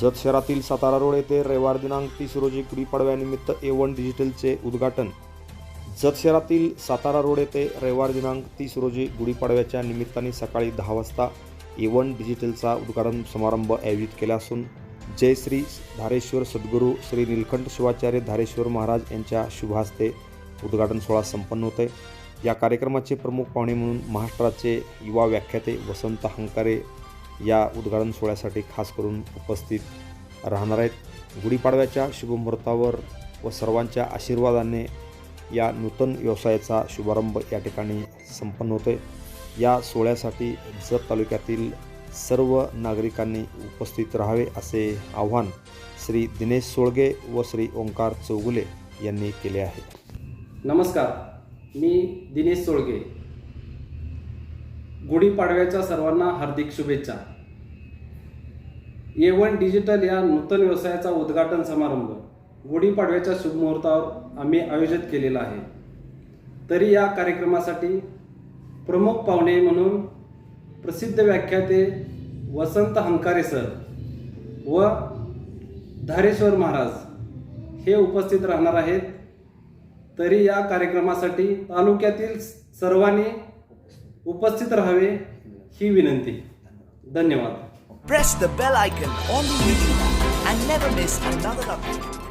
जत शहरातील सातारा रोड येथे रविवार दिनांक तीस रोजी गुढीपाडव्यानिमित्त ए वन डिजिटलचे उद्घाटन. जत शहरातील सातारा रोड येथे रविवार दिनांक तीस रोजी गुढीपाडव्याच्या निमित्ताने सकाळी दहा वाजता ए वन डिजिटलचा उद्घाटन समारंभ आयोजित केला असून जय श्री धारेश्वर सद्गुरू श्री नीलकंठ शिवाचार्य धारेश्वर महाराज यांच्या शुभहस्ते उद्घाटन सोहळा संपन्न होते या कार्यक्रमाचे प्रमुख पाहुणे म्हणून महाराष्ट्राचे युवा व्याख्याते वसंत हंकारे या उद्घाटन सोहळ्यासाठी खास करून उपस्थित राहणार आहेत. गुढीपाडव्याच्या शुभमुहूर्तावर व सर्वांच्या आशीर्वादाने या नूतन व्यवसायाचा शुभारंभ या ठिकाणी संपन्न होतो आहे या सोहळ्यासाठी जत तालुक्यातील सर्व नागरिकांनी उपस्थित राहावे असे आव्हान श्री दिनेश सोळगे व श्री ओंकार चौगुले यांनी केले आहे. नमस्कार मी दिनेश सोळगे. गुढीपाडव्याच्या सर्वांना हार्दिक शुभेच्छा. ए वन डिजिटल या नूतन व्यवसायाचा उद्घाटन समारंभ. गुढीपाडव्याच्या शुभमुहूर्तावर आम्ही आयोजित केलेला आहे. तरी या कार्यक्रमासाठी प्रमुख पाहुणे म्हणून प्रसिद्ध व्याख्याते वसंत हंकारे सर व धारेश्वर महाराज हे उपस्थित राहणार आहेत. तरी या कार्यक्रमासाठी तालुक्यातील सर्वांनी उपस्थित रहावे ही विनंती. धन्यवाद. Press the bell icon on the video and never miss another update